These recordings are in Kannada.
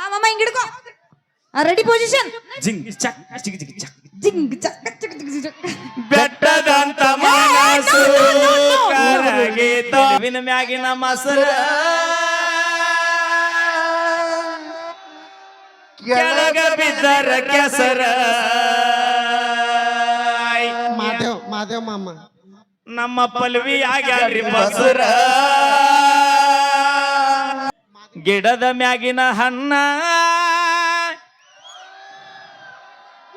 ಆ ಮಮ್ಮ ಹಿಂಗ್ ಹಿಡ್ಕೋ. ರೆಡಿ ಪೊಸಿಷನ್ ಜಿಂಗ್ ಚಕ್ ಜಿಗ್ ಜಿಗ್ ಚಕ್. ಜಿಂಗ್ ಚಕ್ ಚಕ್ ಚಕ್ ಚಕ್ ಚಕ್. ಬೆಟ್ಟದಂತ ಮನಸ್ಸು ಕರಗೀತ. ವಿನ ಮ್ಯಾಗಿನ ಮಸರ. ಕೆಳಗ ಬಿದ್ದರ ಕೆಸರ. ಮಾದೇವ್ ಮಾದೇವ್ ಮಾಮ. ನಮ್ಮ ಪಲ್ವಿ ಆಗ್ಯಾರಿ ಮಸರ. ಗಿಡದ ಮ್ಯಾಗಿನ ಹಣ್ಣ.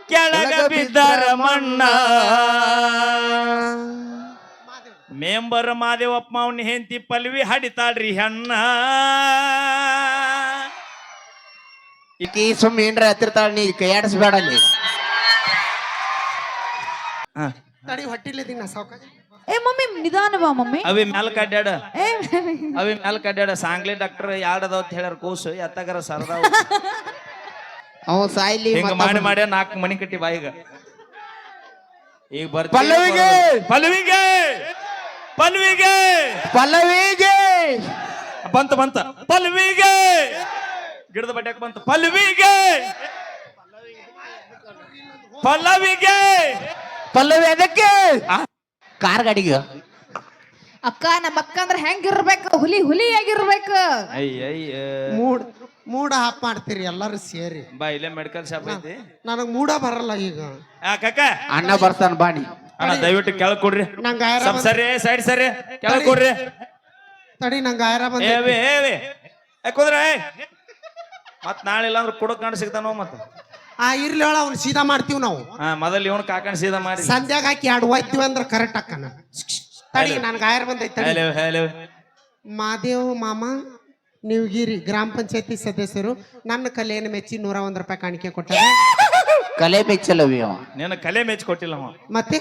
ಕೆಳಗ ಬಿದ್ದಾರ ಮಣ್ಣ. ಮೇಂಬರ್ ಮಾದೇವಪ್ಪ ಅವನ ಹೆಂಡತಿ ಪಲ್ವಿ ಹಡಿತಾಳ್ರಿ ಹೆಣ್ಣ. ಈಕಿ ಸುಮ್ ಏನ್ರ ಹತ್ತಿರ್ತಾಳ ನೀ ಕೈಯಾಡಿಸ್ಬೇಡ ನೀ. ತಡಿ ಹೊಟ್ಟಿಲಿದ್ದೀನ ಏ ಮಮ್ಮಿ ನಿಧಾನ ಬಾ ಮಮ್ಮಿ? ಅವಿ ಮ್ಯಾಲ ಕಡ್ಯಾಡ. ಏ ಅವಿ ಮ್ಯಾಲ ಕಡ್ಯಾಡ. ಸಾಂಗ್ಲಿ ಡಾಕ್ಟರ್ ಯಾಡದವ್ ಅಂತ ಹೇಳ್ಯಾರ ಕೂಸು ಎತ್ತಗರ ಸರ್ದಾವ್ ಅವ. ಸಾಯ್ಲಿ ಹಿಂಗ ಮಾಡಿ ಮಾಡಿ ನಾಲ್ಕು ಮನಿ ಕಟ್ಟಿ ಬಾಯಿಗ. ಈಗ ಬರ್ತ ಪಲ್ಲವಿಗೆ! ಪಲ್ಲವಿಗೆ! ಪಲ್ಲವಿಗೆ! ಪಲ್ಲವಿಗೆ! ಬಂತ ಬಂತ. ಪಲ್ಲವಿಗೆ! ಗಿಡದ ಬಡ್ಯಾಕ ಬಂತ. ಪಲ್ಲವಿಗೆ! ಪಲ್ಲವಿಗೆ! ಪಲ್ಲವಿ ಅದಕ್ಕೆ? ಕಾರ್ ಗಾಡಿಗೆ? ಅಕ್ಕ ನಮ್ಮ ಅಕ್ಕ ಅಂದ್ರೆ ಹೆಂಗಿರ್ಬೇಕು? ಹುಲಿ ಹುಲಿ ಆಗಿರ್ಬೇಕು. ಅಯ್ಯಯ್ಯ ಮೂಡ್ ಮೂಡ ಹಾಪ್ ಮಾಡ್ತೀರಿ ಎಲ್ಲರೂ ಸೇರಿ. ಬಾ ಇಲ್ಲೇ ಮೆಡಿಕಲ್ ಶಾಪ್ ಐತಿ. ನನಗ್ ಮೂಡ ಬರಲ್ಲ ಈಗ. ಆ ಕಾಕ. ಅಣ್ಣ ಬರ್ತಾನ ಬಾಣಿ ಅಣ್ಣ ದಯವಿಟ್ಟು ಕೆಳಗ್ ಕೊಡ್ರಿ. ನಂಗೆ ಆಯ್ರ ಸ್ವಲ್ಪ ಸರಿ ಸೈಡ್ ಸರಿ. ಕೆಳಗ್ ಕೊಡ್ರಿ. ತಡಿ ನಂಗೆ ಆಯ್ರ ಬಂದ ಏವಿ ಏವಿ ಏ ಕುದ್ರೆ ಮತ್ ನಾಳೆ ಇಲ್ಲಾಂದ್ರೆ ಕುಡಕ್ ಕಾಣ ಸಿಗ್ತಾನೋ ಮತ್ತ. ಆ ಇರ್ಲಿ ಹೇಳ ಅವ್ನು ಸೀದಾ ಮಾಡ್ತೀವಿ ನಾವು. ಹಾ ಮೊದಲ್ ಇವನ್ ಕಾಕಣ ಸೀದಾ ಮಾಡಿ. ಸಂಧ್ಯಾಗ ಹಾಕಿ ಎರಡು ಹೋಯ್ತಿವಿ ಅಂದ್ರೆ ಕರೆಕ್ಟ್ ಅಕ್ಕನ ತಡಿ ನನ್ಗೆ ಆಯರ್ ಬಂದೈತೆ ತಡಿ. ಮಾದೇವ್ ಮಾಮ ನೀವಗಿರಿ ಗ್ರಾಮ ಪಂಚಾಯತಿ ಸದಸ್ಯರು. ನನ್ನ ಕಲೆಯನ್ನು ಮೆಚ್ಚಿ ನೂರ ಒಂದ್ ರೂಪಾಯಿ ಕಾಣಿಕೆ ಕೊಟ್ಟಾರೆ? ಕಲೆ ಮೆಚ್ಚಲ್ಲ ಅವ ನಿನ್ನ ಕಲೆ ಮೆಚ್ಚಿ ಕೊಟ್ಟಿಲ್ಲ ಅವ. ಮತ್ತೆ?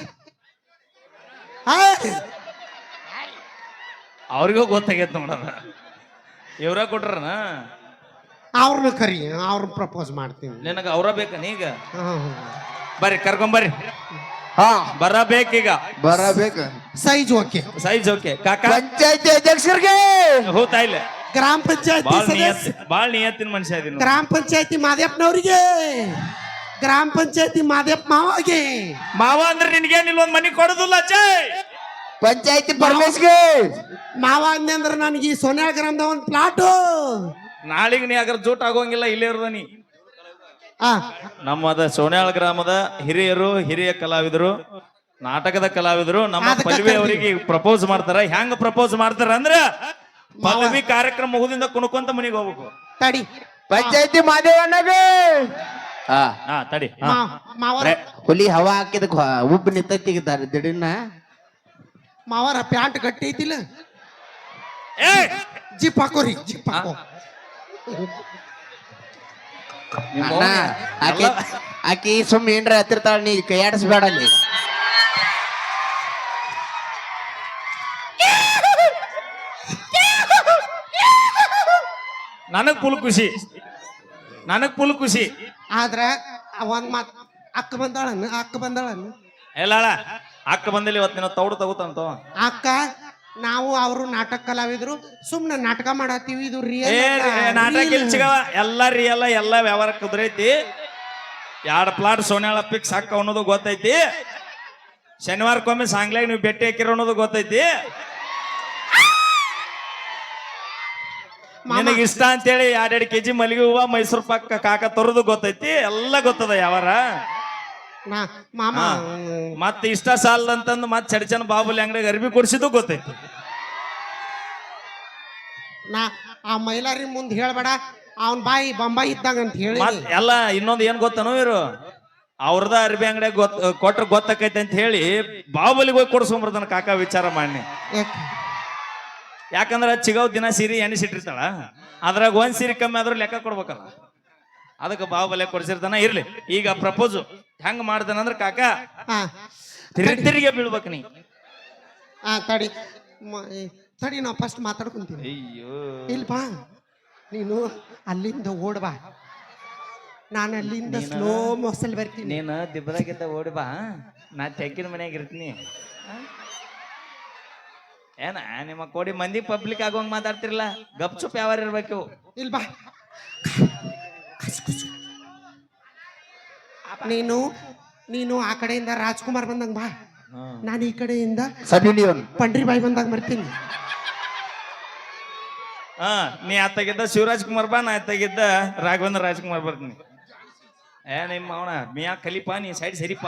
ಅವ್ರಿಗೂ ಗೊತ್ತಾಗೈತೆ ನೋಡೋಣ. ಇವ್ರ ಕೊಟ್ರನ? ಅವ್ರನ್ನ ಕರಿ ಅವ್ರ ಪ್ರಪೋಸ್ ಮಾಡ್ತೀನಿ. ನಿನಗೆ ಅವ್ರ ಬೇಕ ನೀಗ. ಬರ್ರಿ ಕರ್ಕೊಂಬರ್ರಿ ಹಾ ಬರಬೇಕೀಗ ಬರಬೇಕು. ಸೈಜ್ ಓಕೆ ಸೈಜ್ ಓಕೆ ಕಾಕ? ಪಂಚಾಯತಿ ಅಧ್ಯಕ್ಷರಿಗೆ! ಹೋಗ್ತಾ ಇಲ್ಲ ಗ್ರಾಮ ಪಂಚಾಯತಿ ಬಾಳ್ ನಿಯತ್ ಸದಸ್ಯ. ಬಾಳ್ ನಿಯತ್ತಿನ ಮನುಷ್ಯ ಇದೀನಿ ಗ್ರಾಮ ಪಂಚಾಯತಿ ಮಾದೇಪ್ಪನವ್ರಿಗೆ. ಗ್ರಾಮ ಪಂಚಾಯತಿ ಮಾದೇಪ್ಪ ಮಾವಾಗೆ. ಮಾವ ಅಂದ್ರೆ ನಿನ್ಗೇನಿಲ್ಲ ಒಂದ್ ಮನಿ ಕೊಡುದಿಲ್ಲ ಚೇ ಪಂಚಾಯತಿ ಪರಮೇಶ್ಗೆ! ಮಾವ ಅಂದೆ ಅಂದ್ರೆ ನನಗೆ ಈ ಸೋನ್ಯಾ ಗ್ರಾಮದ ಒಂದು ಪ್ಲಾಟು ನಾಳಿಗೆ ನೀ ಅದ್ರ ಜೂಟ್ ಆಗೋಂಗಿಲ್ಲ ಇಲ್ಲೇ ಇರೋದ ನೀ. ಆ. ನಮ್ಮದ ಸೋನ್ಯಾಳ ಗ್ರಾಮದ ಹಿರಿಯರು ಹಿರಿಯ ಕಲಾವಿದರು ನಾಟಕದ ಕಲಾವಿದರು ನಮ್ಮ ಅದಕ್ಕ ಪಲ್ವಿ ಅವರಿಗೆ ಪ್ರಪೋಸ್ ಮಾಡ್ತಾರ. ಹೆಂಗ್ ಪ್ರಪೋಸ್ ಮಾಡ್ತಾರ ಅಂದ್ರ ಪಲ್ವಿ ಕಾರ್ಯಕ್ರಮ ಮುಗುದಿಂದ ಕುಣಕೊಂತ ಮನಿಗ್ ಹೋಗ್ಬೇಕು. ತಡಿ. ಪಂಚಾಯತಿ ಮಾದೇವಣ್ಣಗೆ ಹಾ. ಹಾ ತಡಿ. ಹಾ. ಮಾವರ ರೇ- ಹುಲಿ ಹವಾ ಹಾಕಿದ ಉಬ್ಬು ನಿಂತಿಗಿದ್ದಾರೆ ದಿಡಿನ ಮಾವರ ಪ್ಯಾಂಟ್ ಗಟ್ಟಿ ಐತಿಲ್ಲ. ಏ ಜಿಪ್ ಹಾಕೋರಿ ಜಿಪ್ ಹಾಕೋ. ಅಣ್ಣ ಆಕಿ ಸುಮ್ ಏನ್ರ ಹತ್ತಿರ್ತಾಳ ನೀ ಕೈಯಾಡಿಸ್ಬೇಡ ಅಲ್ಲಿ. ನನಗ್ ಫುಲ್ ಖುಷಿ. ನನಗ್ ಫುಲ್ ಖುಷಿ. ಆದ್ರ ಆ ಒಂದ್ ಮಾತ್ ಅಕ್ಕ ಬಂದಾಳನ್ನು ಅಕ್ಕ ಬಂದಾಳನ್ನು. ಎಲ್ಲ ಅಕ್ಕ ಬಂದಿಲ್ಲ ಇವತ್ತಿನ ತೌಡು ತಗೋತಂತ. ಅಕ್ಕ ನಾವು ಅವರು ನಾಟಕ ಕಲಾವಿದ್ರು ಸುಮ್ನೆ ನಾಟಕ ಮಾಡತ್ತೀವಿ ಇದು ಏ ರಿಯಲ್ ನಾಟಕ ಇಲ್ಲಿ ಸಿಗವ? ಎಲ್ಲ ರಿಯಲ್ಲ ಎಲ್ಲ ವ್ಯವಹಾರ ಕುದುರೈತಿ. ಎರಡು ಪ್ಲಾಟ್ ಸೋನ್ಯಾಳ ಪಿಕ್ಸ್ ಹಾಕ ಅನ್ನೋದು ಗೊತ್ತೈತಿ. ಶನಿವಾರಕ್ಕೊಮ್ಮೆ ಸಾಂಗ್ಲಾಗ ನೀವು ಭೇಟಿ ಹಾಕಿರೋ ಅನ್ನೋದು ಗೊತ್ತೈತಿ. ನಿನಗೆ ಇಷ್ಟ ಅಂತೇಳಿ ಎರಡೆರಡು ಕೆಜಿ ಮಲ್ಲಿಗೆ ಹೂವ ಮೈಸೂರು ಪಕ್ಕ ಕಾಕ ತರೋದು ಗೊತ್ತೈತಿ. ಎಲ್ಲ ಗೊತ್ತದ ಯಾವಾರ ನಾ ಮಾಮ. ಮತ್ತೆ ಮತ್ ಇಷ್ಟ ಸಾಲದ ಅಂತಂದು ಮತ್ ಚಡಚನ ಬಾಬುಲಿ ಅಂಗಡಿಗೆ ಅರ್ಬಿ ಕೊಡ್ಸಿದ್ದು ಗೊತ್ತೈತಿ. ನಾ ಆ ಮೈಲಾರಿ ಮುಂದ್ ಹೇಳ್ಬೇಡ. ಅವನ್ ಬಾಯಿ ಬಂಬಾಯಿ ಇದ್ದಂಗ ಅಂತ ಹೇಳಿ ಎಲ್ಲ ಇನ್ನೊಂದ್ ಏನ್ ಗೊತ್ತನೋ ಇವರು? ಅವ್ರದ ಅರ್ಬಿ ಅಂಗಡಿಯಾಗ ಗೊತ್ತ ಕೊಟ್ರ ಗೊತ್ತಾಕೈತೆ ಅಂತ ಹೇಳಿ ಬಾಹುಬಲಿಗೆ ಹೋಗಿ ಕೊಡ್ಸ್ಕೊಂಬರ್ತಾನ ಕಾಕ ವಿಚಾರ ಮಾಡಿ ಯಾಕೆ? ಯಾಕಂದ್ರ ಚಿಗವ್ ದಿನ ಸೀರೆ ಎಣಿಸಿಟ್ಟಿರ್ತಾಳ ಅದ್ರಾಗ ಒಂದ್ ಸೀರೆ ಕಮ್ಮಿ ಆದ್ರೂ ಲೆಕ್ಕ ಕೊಡ್ಬೇಕಲ್ಲ. ಅದಕ್ಕೆ ಬಾಹುಬಲಿ ಕೊಡ್ಸಿರ್ತಾನ. ಇರ್ಲಿ ಈಗ ಪ್ರಪೋಸ್. ಹೆಂಗ್ ಮಾಡ್ತಾನಂದ್ರ ಕಾಕ? ಹಾ. ತಿರುಗಿ ತಿರುಗಿ ಬೀಳ್ಬೇಕು ನೀ. ಆ ತಡಿ. ಮ- ಏ, ತಡಿ ನಾವು ಫಸ್ಟ್ ಮಾತಾಡ್ಕೊಂತೀವಿ. ಅಯ್ಯೋ. ಇಲ್ಲಿ ಬಾ. ನೀನು ಅಲ್ಲಿಂದ ಓಡ್ ಬಾ. ನಾನು ಅಲ್ಲಿಂದ ಸ್ಲೋ ಮೊಸಲ್ ಬರ್ತೀನಿ. ನೀನು ದಿಬ್ಬದಾಗಿಂದ ಓಡಿ ಬಾ. ನಾ ತೆಕ್ಕಿನ ಮನ್ಯಾಗ ಇರ್ತೀನಿ. ಆ? ಏನ ನಿಮ್ಮ ಕೋಡಿ ಮಂದಿ ಪಬ್ಲಿಕ್ ಆಗೋಂಗ್ ಮಾತಾಡ್ತಿರಲ್ಲ ಗಪ್ಚುಪ್ ಚುಪ್ ಯಾವಾರ ಇರ್ಬೇಕು ಇಲ್ಲಿ ಬಾ. ನೀನು ನೀನು ಆ ಕಡೆಯಿಂದ ರಾಜ್ಕುಮಾರ್ ಬಂದಂಗ ಬಾ. ನಾನು ಈ ಕಡೆಯಿಂದ ಸಬಿಲಿಯನ್ ಯೂನಿಯನ್. ಪಂಡ್ರಿ ಬಾಯಿ ಬಂದಾಗ ಬರ್ತೀನಿ ಹಾ ನೀ ಆತಾಗಿದ್ದ ಶಿವರಾಜ್ ಕುಮಾರ್ ಬಾ ನಾ ಆತಾಗಿದ್ದ ರಾಘವೇಂದ್ರ ರಾಜ್ಕುಮಾರ್ ಬರ್ತೀನಿ. ಏ ನಿಮ್ಮ ಅವನ ಮಿಯಾ ಕಲಿಪಾ ನೀ ಸೈಡ್ ಸರಿಪ.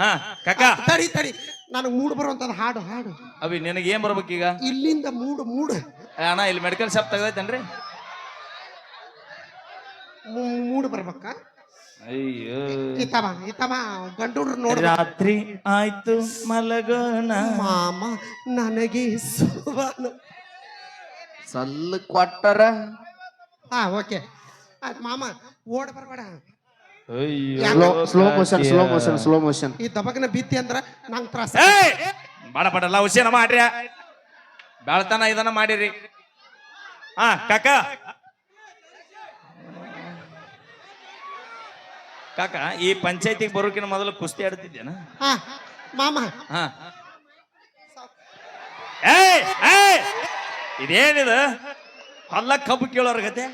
ಹಾ ಕಕ್ಕ ತಡಿ ತಡಿ. ನನಗೆ ಮೂಡ್ ಬರುವಂತದ ಹಾಡು ಹಾಡು. ಅವಿ ನಿನಗೆ ಏನ್ ಈಗ ಇಲ್ಲಿಂದ ಮೂಡು ಮೂಡು. ಅಣ್ಣ ಇಲ್ಲಿ ಮೆಡಿಕಲ್ ಶಾಪ್ ತೆಗ್ದೈತೇನ್ರಿ? ಮೂಡು ಬರ್ಬೇಕ? ಅಯ್ಯೋ. ಇತ್ತವ ಇತ್ತವ ಗಂಡು ನೋಡ ರಾತ್ರಿ ಆಯ್ತು ಮಲಗೋಣ. ಮಾಮ ನನಗೆ ಸುವರ್ಣ ಸಲ್ಲ ಕೊಟ್ಟರ? ಹಾ ಓಕೆ. ಆಯ್ತು ಮಾಮ ಓಡ್ ಬರ್ಬೇಡ. ಅಯ್ಯೋ. Slow motion slow motion slow motion ಈ ದಬಕನ ಬಿತ್ತಿ ಅಂದ್ರ ನಂಗೆ ತ್ರಾಸ ಏಯ್! ಬಾಡ ಬಾಡಲ್ಲ ಹುಷೇನ ಮಾಡ್ರಿ. ಬೆಳತನ ಇದನ್ನ ಮಾಡಿರಿ. ಹಾ ಕಾಕ. ಕಾಕ ಈ ಪಂಚಾಯತಿಗೆ ಬರೋಕಿನ ಮೊದಲು ಕುಸ್ತಿ ಆಡ್ತಿದ್ದೇನ ಹಾ ಮಾಮ. ಹಾ. ಏಯ್ ಏಯ್! ಇದೇನಿದು? ಹೊಲ್ಲ ಕಬ್ಬು ಕೇಳೋರ ಗತೆ?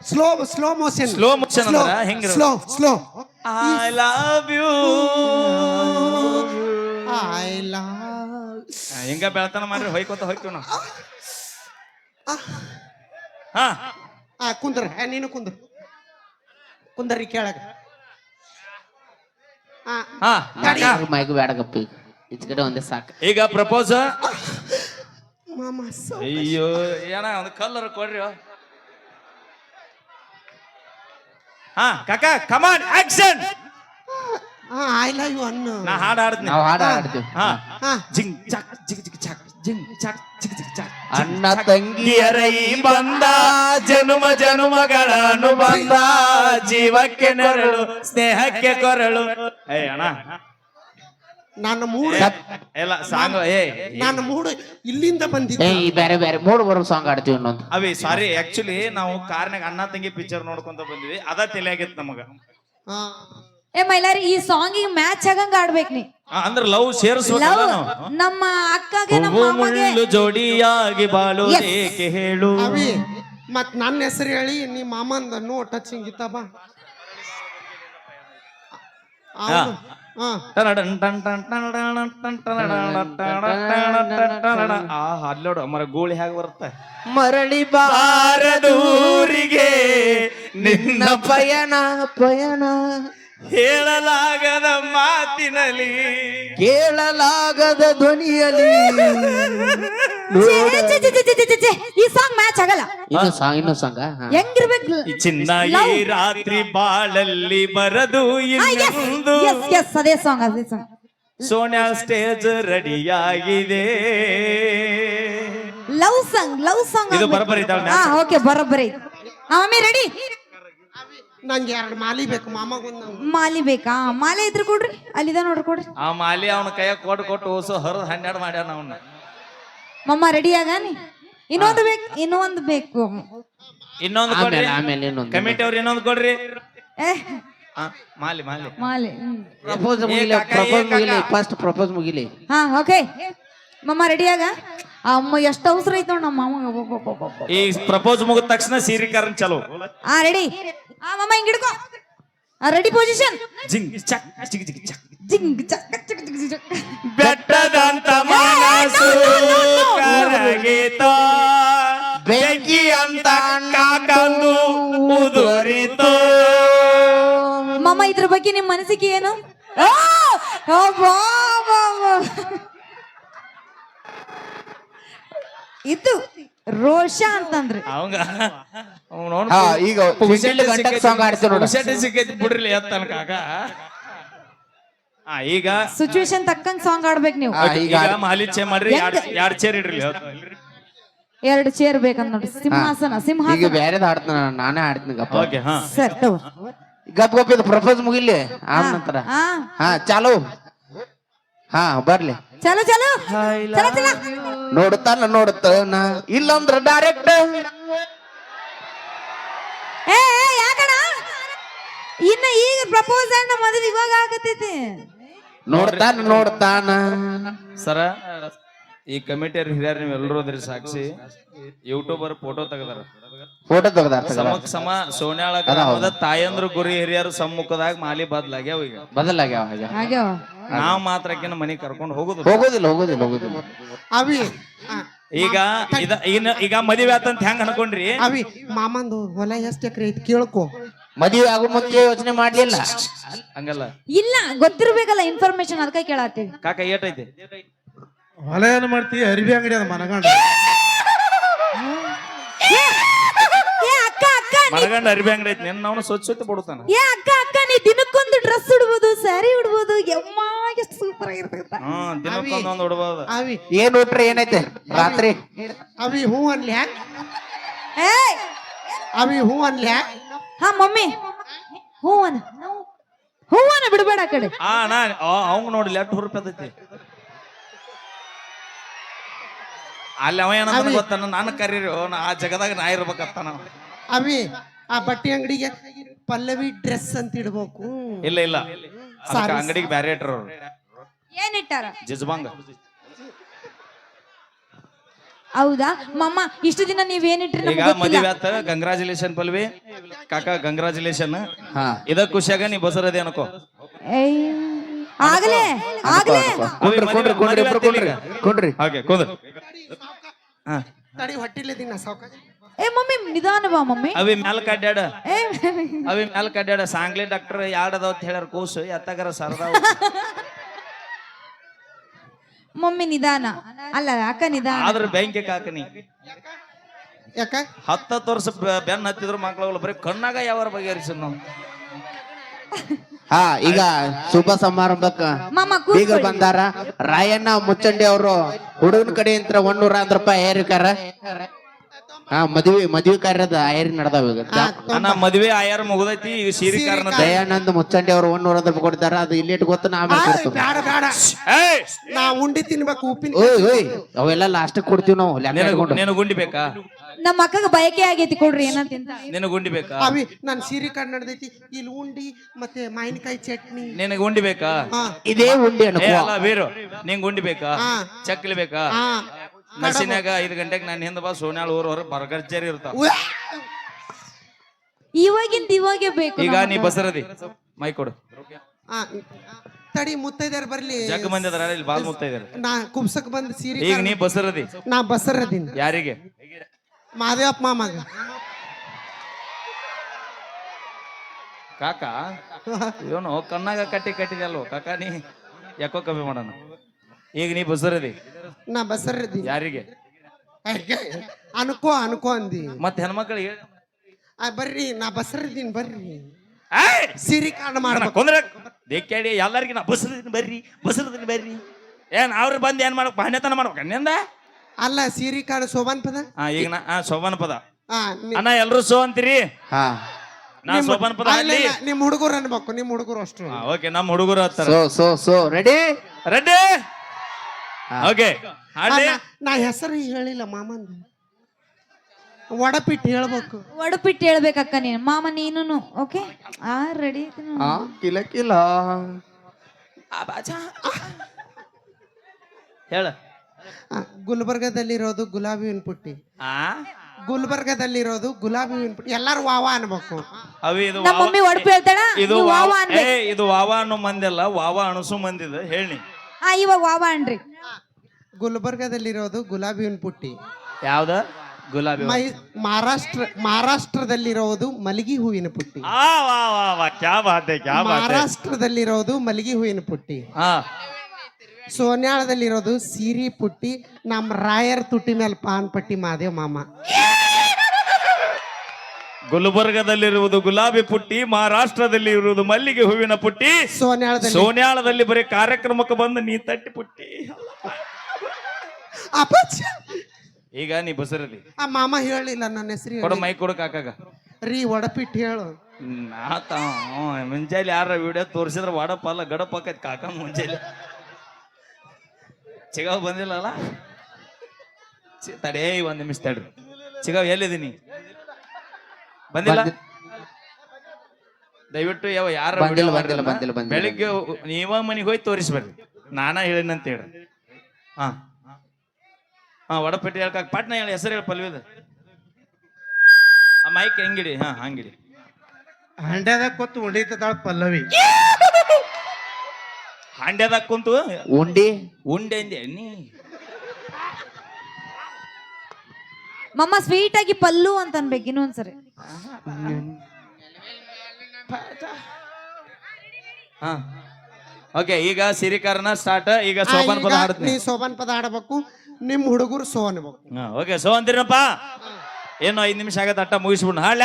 Slow slow motion slow motion ಅಂದ್ರ ಹೆಂಗಿರೋದು? Slow slow I love you I love ಹಿಂಗ ಬೆಳತನ ಮಾಡ್ರಿ ಹೊಯ್ಕೋತ ಹೋಯ್ತು ನಾವು ಹಾ. ಆ ಕುಂದ್ರ. ಏ, ನೀನು ಕುಂದ್ರ. ಕುಂದರಿ ಕೆಳಗ. ಆ, ಹಾ ತಡಿ. ಮೈಕ್ ಬೇಡಗಪ್ಪ ಈಗ ಈಚ ಕಡೆ ಒಂದೇ ಸಾಕು. ಈಗ ಪ್ರಪೋಸ್. ಮಾಮ ಸೊ ಅಯ್ಯೋ ಏನ ಒಂದು ಕಲ್ಲರ್ ಕೊಡ್ರಿ. ಹಾ ಕಾಕ come on action I love you ಅನ್ನು ನಾ ಹಾಡು ಹಾಡ್ತೀನಿ. ನಾವು ಹಾಡ ಹಾಡ್ತೀವಿ. ಹಾ. ಹಾ ಜಿಂಗ್ ಚಕ್ ಜಿಗ್ ಜಿಗ್ ಚಕ್ ಜಿಂಗ್ ಚಕ್ ಜಿಗ್ ಜಿಗ್ ಚಕ್. ಅಣ್ಣ ತಂಗಿಯರ ಈ ಬಂದ ಜನುಮ ಜನುಮಗಳ ಅನುಬಂಧ ಜೀವಕ್ಕೆ ನೆರಳು ಸ್ನೇಹಕ್ಕೆ ಕೊರಳು. ಏ ಅಣ್ಣ. ನನ್ನ ಮೂಡ್ ಎಲ್ಲ ಸಾಂಗ್ ಏ ನನ್ನ ಮೂಡ್ ಇಲ್ಲಿಂದ ಏ ಬಂದಿದ್ದೆ ಈ ಬೇರೆ ಬೇರೆ ಮೂಡ್ ಬರೋ ಸಾಂಗ್ ಆಡ್ತೀವಿ ಇನ್ನೊಂದು ಅವಿ ಸಾರಿ ಆಕ್ಚುಲಿ ನಾವು ಕಾರ್ನಾಗ ಅಣ್ಣ ತಂಗಿ ಪಿಕ್ಚರ್ ನೋಡ್ಕೊಂತ ಬಂದಿವಿ ಅದ ತಲೆಯಾಗಿತ್ತು ನಮಗ. ಏ ಮೈಲಾರಿ ಈ ಸಾಂಗಿಗೆ ಮ್ಯಾಚ್ ಆಗಂಗ ಆಡ್ಬೇಕು ನೀ. ಅಂದ್ರ ಲವ್ ಸೇರಿಸ್ಬೇಕಲ್ಲ ಲವ್ ನಾವು ನಮ್ಮ ಅಕ್ಕಗೆ ನಮ್ಮ ಹೂವು ಮಾಮಗೆ. ಮುಳ್ಳು ಜೋಡಿಯಾಗಿ ಬಾಳು Yes. ಏಕೆ ಹೇಳು? ಅವಿ ಮತ್ ನನ್ನ ಹೆಸರು ಹೇಳಿ ನಿಮ್ಮ ಮಾಮಂದ ನೋ ಟಚಿಂಗ್ ಇತ್ತ ಬಾ ಅವ್ನು, ಹಾ. ಆ ಅಲ್ಲೋಡು ಮರ ಗೋಳಿ ಹೇಗೆ ಬರುತ್ತೆ? ಮರಳಿ ಬಾರದೂರಿಗೆ ನಿನ್ನ ಪಯಣ ಪಯಣ. ಹೇಳಲಾಗದ ಮಾತಿನಲ್ಲಿ. ಕೇಳಲಾಗದ ಧ್ವನಿಯಲ್ಲಿ. ಈ ಸಾಂಗ್ ಮ್ಯಾಚ್ ಆಗಲ್ಲ. ಇನ್ನು ಸಾಂಗ್ ಇನ್ನು ಸಾಂಗ ಹೆಂಗಿರ್ಬೇಕು? ಈ ಚಿನ್ನ ಈ ರಾತ್ರಿ ಬಾಳಲ್ಲಿ ಬರದು ಇನ್ನೊಂದು. ಎಸ್ ಎಸ್ ಅದೇ ಸಾಂಗ್ ಅದೇ ಸಾಂಗ್ ಸೋನ್ಯಾ ಸ್ಟೇಜ್ ರೆಡಿಯಾಗಿದೆ ಲವ್ ಸಾಂಗ್ ಲವ್ ಸಾಂಗ್ ಇದು match. ಓಕೆ ಬರೋಬ್ಬರಿ ಆಮೇಲೆ ರೆಡಿ ನಂಗೆ ಎರಡು ಮಾಲಿ ಬೇಕು ಮಾಮಗೊಂದು ನಂಗೆ. ಮಾಲಿ ಬೇಕಾ? ಮಾಲೆ ಇದ್ರೆ ಕೊಡ್ರಿ ಅಲ್ಲಿದ ನೋಡ್ರಿ ಕೊಡ್ರಿ. ಆ ಮಾಲಿ ಅವನ ಕೈಯಾಗ ಕೊಟ್ಟು ಕೊಟ್ಟು ಓಸು ಹರಿದು ಹನ್ನೆರಡು ಮಾಡ್ಯಾನ ಅವನ್ನ ಮಮ್ಮ ರೆಡಿ ಆಗಾನಿ ಇನ್ನೊಂದು ಬೇಕು ಇನ್ನೊಂದು ಬೇಕು. ಇನ್ನೊಂದು ಕೊಡ್ರಿ. ಆಮೇಲೆ ಆಮೇಲೆ ಇನ್ನೊಂದು ಕಮಿಟಿ ಅವ್ರು ಇನ್ನೊಂದು ಕೊಡ್ರಿ. ಏ ಆ, ಮಾಲಿ ಮಾಲಿ. ಮಾಲೆ ಹ್ಮ್. ಪ್ರಪೋಸ್ ಮುಗಿಲಿ ಕಾಕ, ಏ ಪ್ರಪೋಸ್ ಮುಗಿಲಿ ಫಸ್ಟ್ ಪ್ರಪೋಸ್ ಮುಗಿಲಿ. ಹಾ ಓಕೆ ಮಮ್ಮ ರೆಡಿ ಆಗ? ಅಮ್ಮ ಎಷ್ಟು ಅವಸರ ಐತ್ ನೋಡ್ ನಮ್ಮ ಮಾಮ ಈ ಪ್ರಪೋಸ್ ಮುಗಿದ ತಕ್ಷಣ ಸೀರಿಕಾರನ್ ಚಲೋ. ಹಾ ರೆಡಿ ಆ ಮಮ್ಮ ಹಿಂಗ್ ಹಿಡ್ಕೋ ರೆಡಿ ಪೊಸಿಷನ್ ಜಿಂಗ್ ಚಕ್ ಚಿಕ್ ಚಿಕ್ ಚಕ್ ಜಿಂಗ್ ಚಕ್ ಚಕ್ ಚಿಕ್ ಚಕ್. ಬೆಟ್ಟದಂತ ಮನಸ್ಸು ಕರಗಿತ ಬೆಂಕಿ ಅಂತ ಕಾಕಂದು ಉದುರಿತು ಮಾಮ ಇದ್ರ ಬಗ್ಗೆ ನಿಮ್ ಮನಸ್ಸಿಗೆ ಏನು. ಇದು ರೋಷ ಅಂತಂದ್ರಿ. ಅವಂಗ. ಹಾ, ಈಗ ಗಂಟಕ್ ನೋಡು. ಸಿಕ್ಕೈತಿ ಬಿಡ್ರಿ ಎತ್ತನ ಕಾಕ ಆ ಈಗ ಸಿಚುವೇಶನ್ ತಕ್ಕಂಗ್ ಸಾಂಗ್ ಆಡ್ಬೇಕು ನೀವು. ಆ, ಈಗ ಮಾಡ್ರಿ ಎರಡ್ ಎರಡ್ ಚೇರ್ ಇಡ್ರಿ ಎರಡು ಚೇರ್ ಬೇಕಂತ ನೋಡಿ ಸಿಂಹಾಸನ ಈಗ ಸಿಂಹಾಸನ ಬೇರೆದ್ ಹಾಡ್ತೀನಿ ನಾನು, ನಾನೇ ಹಾಡ್ತೀನಿ ಗಪ್ಪ. ಓಕೆ ಹಾ. ಸರ್ ಗಪ್ ಗಪ್ ಇದು ಪ್ರಪೋಸ್ ಮುಗಿಲಿ? ಆದ ನಂತರ. ಹಾ. ಹಾ ಚಾಲು. ಹಾ ಬರ್ಲಿ. ಚಲೋ ಚಲೋ. ಚಲೋ ಚಲೋ. ನೋಡುತ್ತಾನ ನೋಡ್ತಾನ. ಇಲ್ಲಂದ್ರ ಡೈರೆಕ್ಟ್ ಏ ಏ, ಯಾಕಣ ಇನ್ನ ಈಗ ಪ್ರಪೋಸ್ ಅಣ್ಣ ಮದುವೆ ಇವಾಗ ಆಗತೈತಿ ನೋಡ್ತಾನ ನೋಡ್ತಾನ. ಸರ ಈ ಕಮಿಟಿಯರ್ ಹಿರಿಯರ್ ನೀವು ಎಲ್ಲರೂ ಅದ್ರಿ ಸಾಕ್ಷಿ. ಯೂಟ್ಯೂಬರ್ ಫೋಟೋ ತೆಗದಾರ. ಫೋಟೋ ತೆಗದಾರ ಸಮಕ್ ಸಮ ಸೋನ್ಯಾಳ ಗ್ರಾಮದ ತಾಯಂದ್ರು ಗುರಿ ಹಿರಿಯರು ಸಮ್ಮುಖದಾಗ ಮಾಲಿ ಬದಲಾಗ್ಯಾವ ಈಗ. ಬದಲಾಗ್ಯಾವ ಹಾಗ್ಯಾವ? ನಾವ್ ಮಾತ್ರ ಆಕಿನ ಮನಿ ಕರ್ಕೊಂಡು ಹೋಗುದು ಹೋಗೋದಿಲ್ಲ ಹೋಗೋದಿಲ್ಲ ಹೋಗೋದಿಲ್ಲ. ಅವಿ ಈಗ ಇದ ಇನ್ನ ಈಗ ಮದುವೆ ಆತಂತ ಹೆಂಗ್ ಅನ್ಕೊಂಡ್ರಿ? ಅವಿ ಮಾಮಂದು ಹೊಲ ಎಷ್ಟು ಎಕರೆ ಐತಿ ಕೇಳ್ಕೊ. ಮದುವೆ ಆಗೋ ಮುಂಚೆ ಯೋಚನೆ ಮಾಡ್ಲಿಲ್ಲ. ಹಂಗಲ್ಲ. ಇಲ್ಲ ಗೊತ್ತಿರ್ಬೇಕಲ್ಲ ಇನ್ಫಾರ್ಮೇಶನ್ ಅದಕ್ಕೆ ಕೇಳತ್ತೀವಿ. ಕಾಕ ಏಟೈತಿ ಹೊಲ ಏನು ಮಾಡ್ತಿ ಅರಿವಿ ಅಂಗಡಿ ಅದ ಮನಗಂಡ. ಏ ಅಕ್ಕ ಅಕ್ಕ ಮನಗಂಡ ಅರಿವಿ ಅಂಗಡಿ ಐತಿ ನಿನ್ನ ಅವನು ಸ್ವಚ್ಛ ಸ್ವಚ್ಛ ಬಿಡುತ್ತಾನ ಏ ಅಕ್ಕ ಅಕ್ಕ ನೀ ದಿನಕ್ಕೊಂದು ಡ್ರೆಸ್ ಉಡ್ಬೋದು ಸ್ಯಾರಿ ಉಡ್ಬೋದು ಯಮ್ಮ ಎಷ್ಟು ಸೂಪರ್ ಆಗಿರ್ತೈತ ಹ್ಮ್ ದಿನಕ್ಕೊಂದೊಂದು ಉಡ್ಬೋದು. ಅವಿ ಏನ್ ಊಟ್ರಿ ಏನೈತೆ? ರಾತ್ರಿ? ಅವಿ ಹೂ ಅನ್ಲಿ ಯಾಕ್ ಏ ಅವಿ ಹೂ ಅನ್ಲಿ ಹ್ಯಾಂಗ್ ಹಾ ಮಮ್ಮಿ. ಹೂವನ. ಹೂವನ ಬಿಡಬೇಡ ಆ ಕಡೆ. ಆ ನಾ ಅವಂಗ ನೋಡಿ ಲೆಟ್ ಹುರುಪದೈತಿ ಅಲ್ಲಿ ಅವ ಏನಂತ ಗೊತ್ತಾನ? ನಾನು ಕರೀರಿ. ನಾ ಆ ಜಗದಾಗ ನಾ ಇರ್ಬೇಕತ್ತ ನಾವು ಅವಿ ಆ ಬಟ್ಟೆ ಅಂಗಡಿಗೆ ಪಲ್ಲವಿ ಡ್ರೆಸ್ ಅಂತ ಇಡ್ಬೇಕು. ಇಲ್ಲ ಇಲ್ಲ. ಅದಕ್ಕ ಅಂಗಡಿಗೆ ಬ್ಯಾರೆ ಇಟ್ಟರು ಅವ್ರು. ಏನಿಟ್ಟಾರ ಜಜಬಾಂಗ. ಹೌದಾ? ಮಮ್ಮ ಇಷ್ಟು ದಿನ ನೀವೇನಿಟ್ರಿ ಈಗ ಮದುವೆ ಆತ ಕಂಗ್ರಾಚುಲೇಷನ್ ಪಲ್ವಿ. ಕಾಕ ಕಂಗ್ರಾಚುಲೇಷನ್ ಹಾ. ಇದ ಖುಷಿಯಾಗ ನೀ ಬಸರದೆ ಅನ್ಕೋ. ಆಗ್ಲೇ ಆಗ್ಲೇ. ಕೊಡ್ರಿ ಕೊಡ್ರಿ ಕೊಡ್ರಿ ಇಬ್ರು ಕುಂಡ್ರಿ ಕುಂಡ್ರಿ. ಹಾಗೆ ಕೂದು ಹಾ. ತಡಿ ಹೊಟ್ಟಿಲೆ ದಿನ ಸಾವ್ಕಾಶ ಏ ಮಮ್ಮಿ ನಿಧಾನ ಬಾ ಮಮ್ಮಿ. ಅವಿ ಮ್ಯಾಲ ಕಡ್ಡ್ಯಾಡ ಏ ಅವಿ ಮ್ಯಾಲ ಕಡ್ಡ್ಯಾಡ ಸಾಂಗ್ಲಿ ಡಾಕ್ಟರ್ ಯಾಡ್ ಅದಾವ ಅಂತ ಹೇಳ್ಯಾರ ಕೂಸು ಎತ್ತಗಾರ ಸರ್ದಾವ ಮಮ್ಮಿ ನಿಧಾನ. ಅಲ್ಲ ಅಕ್ಕ ನಿಧಾನ. ಆದ್ರ ಬ್ಯಾಂಕ್ ಕಾಕನಿ ಯಾಕ? ಹತ್ತತ್ತು ವರ್ಷ ಬೆ- ಬೆನ್ನ ಹತ್ತಿದ್ರು ಮಕ್ಳು ಬರೀ ಕಣ್ಣಾಗ ಯಾವ ಬಗೆಹರಿಸದ್ ನಾವು? ಹಾ ಈಗ ಶುಭ ಸಮಾರಂಭಕ್ಕ ಈಗ ಬೀಗರು ಬಂದಾರ. ರಾಯಣ್ಣ ಮುಚ್ಚಂಡಿ ಅವರು ಹುಡುಗನ ಕಡೆ ಅಂತ ಒಂದ್ ನೂರ ಒಂದ್ ರೂಪಾಯಿ ಏರಿಕಾರ ಹಾ ಮದ್ವಿ ಮದ್ವಿ ಕಾರ್ಯದ ಏರಿ ನಡ್ದಾವ ಈಗ. ಅಣ್ಣ ಮದ್ವೆ ಆಯಾರ ಮುಗದೈತಿ ಈಗ ಸೀರೆ ಕಾರಣ ದಯಾನಂದ್ ಮುಚ್ಚಂಡಿ ಅವರು ಒಂದ್ ನೂರ ರೂಪಾಯಿ ಕೊಡ್ತಾರ. ಅದು ಇಲ್ಲಿ ಗೊತ್ತ ನಾ ಆಮೇಲೆ ಕೊಡ್ತೀವಿ ಬೇಡ ಬೇಡ ನಾ ಉಂಡಿ ತಿನ್ಬೇಕು ಉಪ್ಪಿನ ಓಯ್ ಓಯ್ ಅವೆಲ್ಲ ಲಾಸ್ಟ್ ಕೊಡ್ತೀವಿ ನಾವು ಗುಂಡಿ ಬೇಕಾ? ನಮ್ಮ ಅಕ್ಕಗ ಬಯಕೆ ಆಗೈತಿ ಕೊಡ್ರಿ ಏನಂತ ಉಂಡಿ ನಿನಗೆ ಬೇಕಾ? ಅವಿ ನನ್ ಸೀರೆ ನಡೆದೈತಿ. ಇಲ್ಲಿ ಉಂಡಿ ಮತ್ತೆ ಮಾವಿನಕಾಯಿ ಚಟ್ನಿ. ನಿನಗೆ ಗುಂಡಿ ಬೇಕಾ? ಇದೇ ಉಂಡಿ ಏ ಅನ್ಕೋ ಅಲ್ಲ ವೀರು ನಿಂಗೆ ಗುಂಡಿ ಬೇಕಾ? ಹಾ. ಚಕ್ಲಿ ಬೇಕಾ? ಹಾ. ನಸಿನ್ಯಾಗ ಐದು ಗಂಟೆಗೆ ನಾನು ಹಿಂದ ಬಾ ಸೋನ್ಯಾಳ ಊರ್ ಹೊರ ಬರ್ಗರ್ಜರಿ ಇರ್ತಾವ. ಉವ್ಯಾ. ಇವಾಗಿಂದ ಇವಾಗೆ ಬೇಕು ಈಗ. ನೀ ಬಸರದಿ ಮೈ ಕೊಡು. ಆ, ತಡಿ ಮುತ್ತೈದ್ಯಾರ ಬರ್ಲಿ. ಜಗ್ ಮಂದಿ ಅದಾರ ಇಲ್ಲಿ ಬಾಲ್ ಮುಗ್ತಾ ಇದಾರೆ ನಾ ಕುಬ್ಸಕ್ ಬಂದ್ ಸೀರೆ ಈಗ ನೀ ಬಸರದಿ. ನಾ ಬಸರದಿ ಯಾರಿಗೆ? ಮಾದೇವಪ್ಪ ಮಾಮಗ ಕಾಕ ಇವನು ಕಣ್ಣಾಗ ಕಟ್ಟಿ ಕಟ್ಟಿದಲ್ವ ಕಾಕ ನೀ ಯಾಕೋ ಕಮ್ಮಿ ಮಾಡೋಣ? ಈಗ ನೀ ಬಸರದಿ ನಾ ಬಸರದಿ ಯಾರಿಗೆ? ಅನ್ಕೋ ಅನ್ಕೋ ಅಂದಿ. ಮತ್ತೆ ಹೆಣ್ಮಕ್ಳಿಗೆ? ಆ, ಬರ್ರಿ ನಾ ಬಸರದಿನ್ ಬರ್ರಿ. ಸಿರಿ ಕಾಂಡ ನನ್ನ ಮಾಡ್ಬೇಕು. ಕೊಂದ್ರೆ ದೇಕ್ಕಾಡಿ ಎಲ್ಲರಿಗೆ ನಾ ಬಸರದಿನ ಬರ್ರಿ ಬಸರದಿನ ಬರ್ರಿ. ಏನ್ ಅವ್ರು ಬಂದ್ ಏನ್ ಮಾಡ್ಬೇಕು? ಮಾನ್ಯತನ ಮಾಡ್ಬೇಕು ಅನ್ನಿಂದ ಅಲ್ಲ ಸೀರೆ ಕಾಡು ಸೋಬಾನ್ ಪದ? ಆ, ಈಗ ನಾ ಆ, ಶೋಭಾನ ಪದ. ಆ, ನಿ- ಅಣ್ಣ ಎಲ್ರು ಸೋ ಅಂತೀರಿ ಹಾ. ನಾ ಶೋಭಾನ ಪದ ಅಲ್ಲ, ಅಲ್ಲಿ? ಇಲ್ಲ, ನಿಮ್ ಹುಡುಗರು ಅನ್ಬೇಕು ನಿಮ್ ಹುಡುಗರು ಅಷ್ಟು. ಓಕೆ ನಮ್ಮ ಹುಡುಗರು ಹತ್ತಾರ. So so so ready ready okay ಆ, ನಾ- ಹೆಸರು ಹೇಳಿಲ್ಲ ಮಾಮಂದ. ಒಡಪಿಟ್ಟು ಹೇಳ್ಬೇಕು. ಒಡಪಿಟ್ಟು ಹೇಳ್ಬೇಕಕ್ಕ ನೀನು. ಮಾಮ ನೀನು ಓಕೆ? ಆ ರೆಡಿ ಹಾ ಕಿಲ ಕಿಲ ಹೇಳ. ಆ, ಗುಲ್ಬರ್ಗದಲ್ಲಿರೋದು ಗುಲಾಬಿ ಹೂವಿನ ಪುಟ್ಟಿ. ಆ? ಗುಲ್ಬರ್ಗದಲ್ಲಿರೋದು ಗುಲಾಬಿ ಹೂವಿನ ಪುಟ್ಟಿ. ಎಲ್ಲಾರು ವಾವಾ ಅನ್ಬೇಕು. ಅವಿ ಇದು ನಮ್ಮ ಮಮ್ಮಿ ಒಡಪು ಹೇಳ್ತಾಳ ಇದು ನೀವು ವಾವ ಏ ಇದು ವಾವ ಅನ್ನೋ ಮಂದಿಲ್ಲ ವಾವಾ ಅಣಸು ಮಂದಿದ. ಹೇಳಿ ಆ ಇವಾಗ ವಾವ ಅನ್ರಿ. ಗುಲ್ಬರ್ಗದಲ್ಲಿರೋದು ಗುಲಾಬಿ ಹೂವಿನ ಪುಟ್ಟಿ. ಯಾವ್ದ? ಗುಲಾಬಿ ಹೂವ. ಮೈ ಮಹಾರಾಷ್ಟ್ರ ಮಹಾರಾಷ್ಟ್ರದಲ್ಲಿರೋದು ಮಲಗಿ ಹೂವಿನ ಪುಟ್ಟಿ. ಆ ವಾ ವಾ ವಾ ಕ್ಯಾ ಬಾತ್ ಹೈ ಕ್ಯಾ ಬಾತ್ ಹೈ. ಮಹಾರಾಷ್ಟ್ರದಲ್ಲಿರೋದು ಮಲಗಿ ಹೂವಿನ ಪುಟ್ಟಿ. ಹಾ ಸೋನ್ಯಾಳದಲ್ಲಿರೋದು ಸೀರಿ ಪುಟ್ಟಿ ನಮ್ಮ ರಾಯರ್ ತುಟಿ ಮೇಲೆ ಪಾನ್ ಪಟ್ಟಿ ಮಾದೇವ್ ಮಾಮ. ಗುಲ್ಬರ್ಗದಲ್ಲಿರುವುದು ಗುಲಾಬಿ ಪುಟ್ಟಿ ಮಹಾರಾಷ್ಟ್ರದಲ್ಲಿ ಇರುವುದು ಮಲ್ಲಿಗೆ ಹೂವಿನ ಪುಟ್ಟಿ. ಸೋನ್ಯಾಳ ಸೋನ್ಯಾಳದಲ್ಲಿ ಬರೀ ಕಾರ್ಯಕ್ರಮಕ್ಕೆ ಬಂದು ನೀ ತಟ್ಟಿ ಪುಟ್ಟಿ. ಅಪ್ಪಚ್ಚ! ಈಗ ನೀ ಬಸರಲ್ಲಿ. ಆ ಮಾಮ ಹೇಳಿಲ್ಲ ನನ್ನ ಹೆಸರು ಕೊಡ ಮೈ ಕೊಡು ಕಾಕಾಗ. ರೀ ಒಡಪಿಟ್ಟು ಹೇಳು. ಆತ ಮುಂಜಾನೆ ಯಾರ ವಿಡಿಯೋ ತೋರಿಸಿದ್ರೆ ವಾಡಪ್ಪ ಅಲ್ಲ ಗಡಪ್ ಆಕೈತಿ ಕಾಕ ಮುಂಜಾನೆ. ಚಿಗಾವ್ ಬಂದಿಲ್ಲಲ್ಲ? ತಡೇ ಒಂದ್ ನಿಮಿಷ ತಡ್ರಿ. ಚಿಗಾವ್ ಎಲ್ಲಿದ್ದೀನಿ? ಬಂದಿಲ್ಲ? ಬಂದಿ- ದಯವಿಟ್ಟು ಯಾವ ಯಾರ ಬಂದಿಲ್ಲ, ಬಂದಿಲ್ಲ, ಬಂದಿಲ್ಲ, ಬಂದಿಲ್ಲ. ಬೆಳಿಗ್ಗೆ ನೀವ ಮನೆಗೆ ಹೋಗಿ ತೋರಿಸ್ಬೇಡ್ರಿ ನಾನ ಹೇಳಿನಂತ ಹೇಳ್ರಿ ಹಾ. ಹಾ ವಡಪಟ್ಟಿ ಹೇಳ್ಕಾಕ ಪಾಟ್ನ ಹೇಳಿ ಹೆಸರು ಹೇಳಿ ಪಲ್ವಿದ. ಆ ಮೈಕ್ ಹೆಂಗಿಡಿ? ಹಾ ಹಂಗಿಡಿ. ಹಂಡ್ಯಾದಾಗ ಕೊತ್ತು ಉಂಡಿತ ಪಲ್ಲವಿ. ಹಾಂಡ್ಯದಾಗ ಕುಂತು ಉಂಡಿ? ಉಂಡೆ ಅಂದೆ ನೀ. ಮಮ್ಮ ಸ್ವೀಟ್ ಆಗಿ ಪಲ್ಲು ಅಂತ ಅನ್ಬೇಕು ಇನ್ನೊಂದ್ಸರಿ. ಹಾ. ಓಕೆ ಈಗ ಸಿರಿಕಾರನ ಸ್ಟಾರ್ಟ್ ಈಗ ಸೋಪಾನ್ ಪದ ನೀ ಹಾಡ್ತೀನಿ. ಸೋಬಾನ್ ಪದ ಹಾಡಬೇಕು ನಿಮ್ ಹುಡುಗರು ಸೋ ಅನ್ಬೇಕು ಹಾ ಓಕೆ ಸೋ ಅಂತೀರಪ್ಪ ಏನು ಐದ್ ನಿಮಿಷ ಆಗತ್ತ ಅಟ್ಟ ಮುಗಿಸ್ಬಿಡ್ ಹಾಳ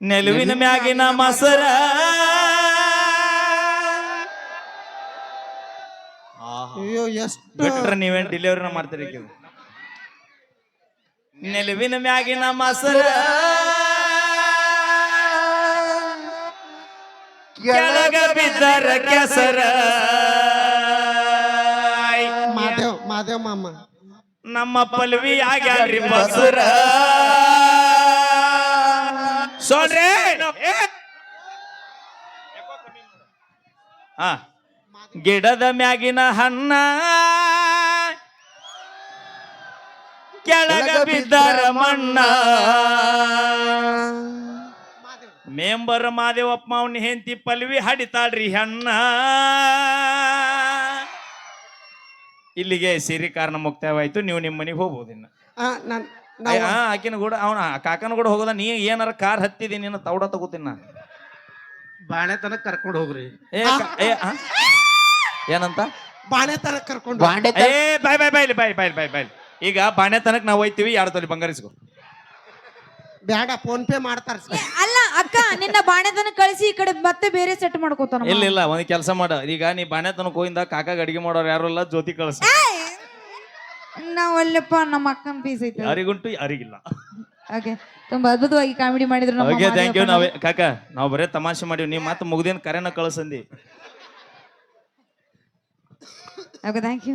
ನೆಲುವಿನ ಮ್ಯಾಗಿನ ಮಸರ. ಅಯ್ಯೋ ಎಷ್ಟು ಬಿಟ್ರೆ ನೀವೇನ್ ಡೆಲಿವರಿನ ಮಾಡ್ತೀರಿ ಈಕಿದು. ನೆಲುವಿನ ಮ್ಯಾಗಿನ ಮಸರ. ಕೆಳಗ ಬಿದ್ದರ ಕೆಸರ. ಮಾದೇವ್ ಮಾದೇವ್ ಮಾಮ. ನಮ್ಮ ಪಲ್ವಿ ಆಗ್ಯಾರಿ ಮಸರ ಸೋಡ್ರೆ ಹಾ. ಗಿಡದ ಮ್ಯಾಗಿನ ಹಣ್ಣ ಕೆಳಗ ಬಿದ್ದಾರ ಮಣ್ಣ. ಮೇಂಬರ್ ಮಾದೇವಪ್ಪ ಅವನ ಹೆಂಡತಿ ಪಲ್ವಿ ಹಡಿತಾಳ್ರಿ ಹೆಣ್ಣ. ಇಲ್ಲಿಗೆ ಸಿರಿ ಕಾರಣ ಮುಕ್ತಾಯವಾಯ್ತು. ನೀವು ನಿಮ್ಮ ಮನೆಗೆ ಹೋಗ್ಬೋದು ಇನ್ನು. ಆ, ನಾನ್ ಅಯ್ಯ, ಆ, ಆಕಿನ ಕೂಡ ಅವನ ಕಾಕನ ಕೂಡ ಹೋಗೋದ ನೀ ಏನಾರ ಕಾರ್ ಹತ್ತಿದೀನಿ ನೀನು ತೌಡ ತಗೋತೀನಿ ನಾ ಬಾಳೆ ತನಕ ಕರ್ಕೊಂಡು ಹೋಗ್ರಿ. ಏ? ಏನಂತ? ಬಾಣೆ ತರ ಕರ್ಕೊಂಡು ಬಾಂಡೆ ಏ ಬಾಯ್ ಬಾಯ್ ಬಾಯ್ಲಿ ಬಾಯ್ ಬಾಯ್ ಬಾಯ್ ಬಾಯ್. ಈಗ ಬಾಣೆ ತನಕ ನಾವು ಹೋಯ್ತೀವಿ ಎರಡು ತೊಲಿ ಬಂಗಾರಿಸ್ಕೊ? ಬ್ಯಾಡ ಫೋನ್ ಪೇ ಮಾಡ್ತಾರ ಅಲ್ಲ ಅಕ್ಕ ನಿನ್ನ ಬಾಣೆತನ ಕಳಿಸಿ ಈ ಕಡೆ ಮತ್ತೆ ಬೇರೆ ಸೆಟ್ ಮಾಡ್ಕೋತಾನ ಇಲ್ಲ ಇಲ್ಲ ಒಂದ್ ಕೆಲಸ ಮಾಡ. ಈಗ ನೀ ಬಾಣೆ ತನಕ ಹೋಗಿಂದ ಕಾಕಾಗ ಅಡಿಗೆ ಮಾಡೋರು ಯಾರು ಇಲ್ಲ ಜ್ಯೋತಿ ಕಳ್ಸ. ನಾವಲ್ಲಪ್ಪ ನಮ್ಮ ಅಕ್ಕನ ಪೀಸ್ ಐತೆ. ಯಾರಿಗುಂಟು ಯಾರಿಗಿಲ್ಲ. ಓಕೆ ತುಂಬಾ ಅದ್ಭುತವಾಗಿ ಕಾಮಿಡಿ ಮಾಡಿದ್ರು ನಮ್ಮ ಓಕೆ ಥ್ಯಾಂಕ್ ಯು ಮಾದೇವಪ್ಪ. ನಾವೇ ಕಾಕ ನಾವು ಬರೇ ತಮಾಷೆ ಮಾಡೀವಿ. ನೀ ಮತ್ತೆ ಮುಗ್ದಿನ ಕರೆನ ಕಳ್ಸಂದಿ. Okay thank you